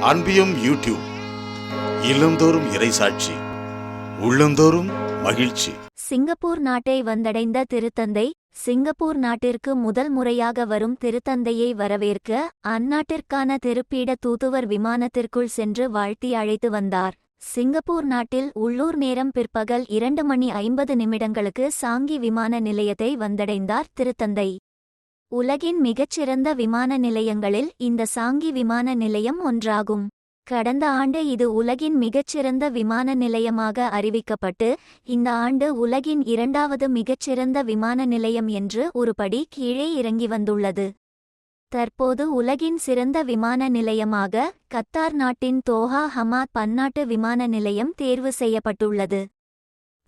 அன்பியும் YouTube இல்லந்தோறும் இறைசாட்சி உள்ளந்தோறும் மகிழ்ச்சி. சிங்கப்பூர் நாட்டை வந்தடைந்த திருத்தந்தை சிங்கப்பூர் நாட்டிற்கு முதல் முறையாக வரும் திருத்தந்தையை வரவேற்க அந்நாட்டிற்கான திருப்பீட தூதுவர் விமானத்திற்குள் சென்று வாழ்த்தி அழைத்து வந்தார். சிங்கப்பூர் நாட்டில் உள்ளூர் நேரம் பிற்பகல் இரண்டு மணி ஐம்பது நிமிடங்களுக்கு சாங்கி விமான நிலையத்தை வந்தடைந்தார் திருத்தந்தை. உலகின் மிகச்சிறந்த விமான நிலையங்களில் இந்த சாங்கி விமான நிலையம் ஒன்றாகும். கடந்த ஆண்டு இது உலகின் மிகச்சிறந்த விமான நிலையமாக அறிவிக்கப்பட்டு இந்த ஆண்டு உலகின் இரண்டாவது மிகச்சிறந்த விமான நிலையம் என்று ஒருபடி கீழே இறங்கி வந்துள்ளது. தற்போது உலகின் சிறந்த விமான நிலையமாக கத்தார் நாட்டின் தோஹா ஹமாத் பன்னாட்டு விமான நிலையம் தேர்வு செய்யப்பட்டுள்ளது.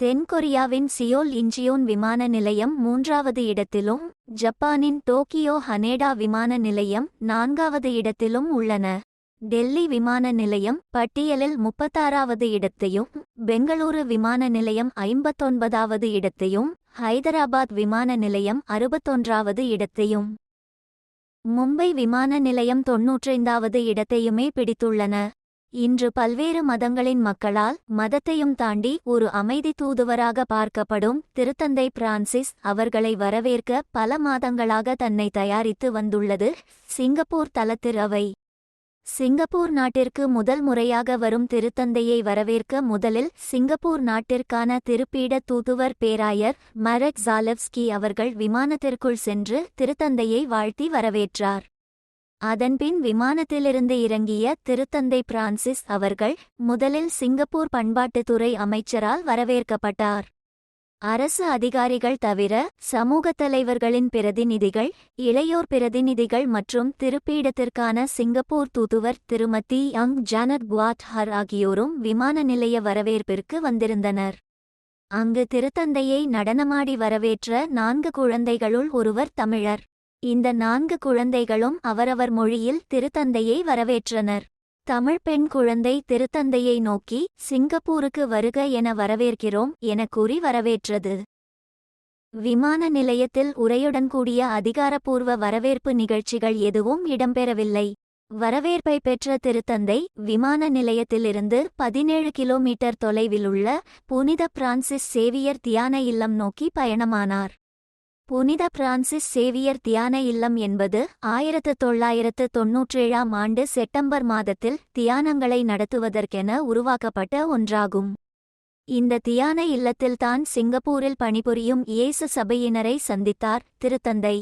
தென்கொரியாவின் சியோல் இஞ்சியோன் விமான நிலையம் மூன்றாவது இடத்திலும் ஜப்பானின் டோக்கியோ ஹனேடா விமான நிலையம் நான்காவது இடத்திலும் உள்ளன. டெல்லி விமான நிலையம் பட்டியலில் முப்பத்தாறாவது இடத்தையும் பெங்களூரு விமான நிலையம் ஐம்பத்தொன்பதாவது இடத்தையும் ஹைதராபாத் விமான நிலையம் அறுபத்தொன்றாவது இடத்தையும். மும்பை விமான நிலையம் தொன்னூற்றைந்தாவது இடத்தையுமே பிடித்துள்ளன. இன்று பல்வேறு மதங்களின் மக்களால் மதத்தையும் தாண்டி ஒரு அமைதி தூதுவராக பார்க்கப்படும் திருத்தந்தை பிரான்சிஸ் அவர்களை வரவேற்க பல மாதங்களாக தன்னை தயாரித்து வந்துள்ளது சிங்கப்பூர் தலத்திரவை சிங்கப்பூர் நாட்டிற்கு முதல் முறையாக வரும் திருத்தந்தையை வரவேற்க முதலில் சிங்கப்பூர் நாட்டிற்கான திருப்பீட தூதுவர் பேராயர் மரக் ஜாலவ்ஸ்கி அவர்கள் விமானத்திற்குள் சென்று திருத்தந்தையை வாழ்த்தி வரவேற்றார். அதன்பின் விமானத்திலிருந்து இறங்கிய திருத்தந்தை பிரான்சிஸ் அவர்கள் முதலில் சிங்கப்பூர் பண்பாட்டுத்துறை அமைச்சரால் வரவேற்கப்பட்டார். அரசு அதிகாரிகள் தவிர சமூகத் தலைவர்களின் பிரதிநிதிகள் இளையோர் பிரதிநிதிகள் மற்றும் திருப்பீடத்திற்கான சிங்கப்பூர் தூதுவர் திருமதி யங் ஜானட் குவாட் ஹர் ஆகியோரும் விமான நிலைய வரவேற்பிற்கு வந்திருந்தனர். அங்கு திருத்தந்தையை நடனமாடி வரவேற்ற நான்கு குழந்தைகளுள் ஒருவர் தமிழர். இந்த நான்கு குழந்தைகளும் அவரவர் மொழியில் திருத்தந்தையை வரவேற்றனர். தமிழ் பெண் குழந்தை திருத்தந்தையை நோக்கி சிங்கப்பூருக்கு வருக என வரவேற்கிறோம் என கூறி வரவேற்றது. விமான நிலையத்தில் உரையுடன் கூடிய அதிகாரப்பூர்வ வரவேற்பு நிகழ்ச்சிகள் எதுவும் இடம்பெறவில்லை. வரவேற்பை பெற்ற திருத்தந்தை விமான நிலையத்திலிருந்து பதினேழு கிலோமீட்டர் தொலைவிலுள்ள புனித பிரான்சிஸ் சேவியர் தியான இல்லம் நோக்கி பயணமானார். புனித பிரான்சிஸ் சேவியர் தியான இல்லம் என்பது ஆயிரத்து தொள்ளாயிரத்து தொன்னூற்றேழாம் ஆண்டு செப்டம்பர் மாதத்தில் தியானங்களை நடத்துவதற்கென உருவாக்கப்பட்ட ஒன்றாகும். இந்த தியான இல்லத்தில்தான் சிங்கப்பூரில் பணிபுரியும் இயேசு சபையினரை சந்தித்தார் திருத்தந்தை.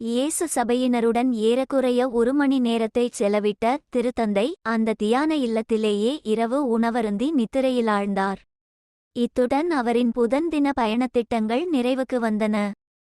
இயேசு சபையினருடன் ஏறக்குறைய ஒரு மணி நேரத்தை செலவிட்ட திருத்தந்தை அந்த தியான இல்லத்திலேயே இரவு உணவருந்தி நித்திரையிலாழ்ந்தார் இத்துடன் அவரின் புதன் தின பயணத்திட்டங்கள் நிறைவுக்கு வந்தன.